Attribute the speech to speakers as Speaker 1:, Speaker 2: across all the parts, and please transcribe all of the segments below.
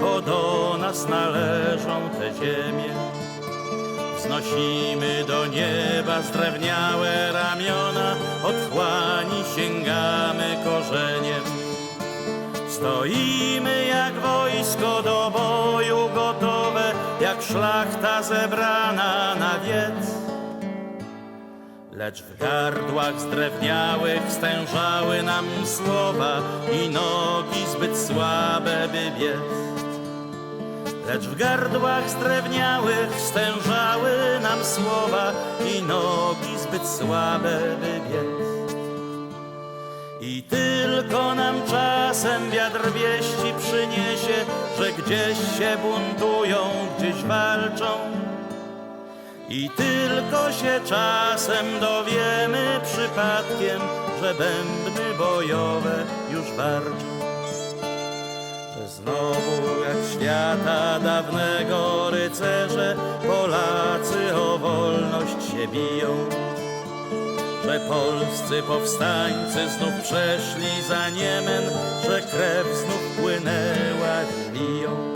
Speaker 1: bo do nas należą te ziemie. Wznosimy do nieba zdrewniałe ramiona, otchłani sięgamy korzeniem. Stoimy jak wojsko do boju gotowe, jak szlachta zebrana na wiec. Lecz w gardłach zdrewniałych stężały nam słowa i nogi zbyt słabe, by biec. Lecz w gardłach zdrewniałych stężały nam słowa i nogi zbyt słabe, by biec. I tylko nam czasem wiatr wieści przyniesie, że gdzieś się buntują, gdzieś walczą. I tylko się czasem dowiemy przypadkiem, że bębny bojowe już warczą. Że znowu jak świata dawnego rycerze Polacy o wolność się biją. Że polscy powstańcy znów przeszli za Niemen, że krew znów płynęła Wilią.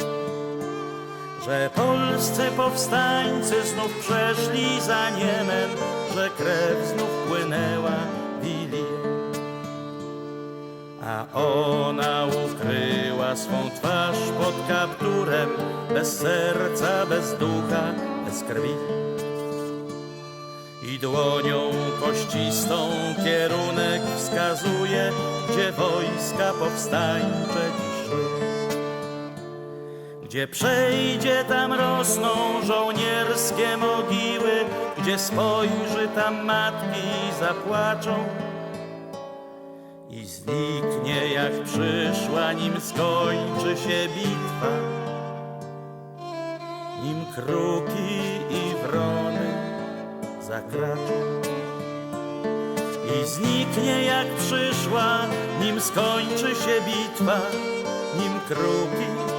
Speaker 1: Że polscy powstańcy znów przeszli za Niemen, że krew znów płynęła Wilią. A ona ukryła swą twarz pod kapturem, bez serca, bez ducha, bez krwi. I dłonią kościstą kierunek wskazuje, gdzie wojska powstańcze dziś. Gdzie przejdzie, tam rosną żołnierskie mogiły, gdzie spojrzy, tam matki zapłaczą. I zniknie jak przyszła, nim skończy się bitwa, nim kruki i wrony zakraczą. I zniknie jak przyszła, nim skończy się bitwa, nim kruki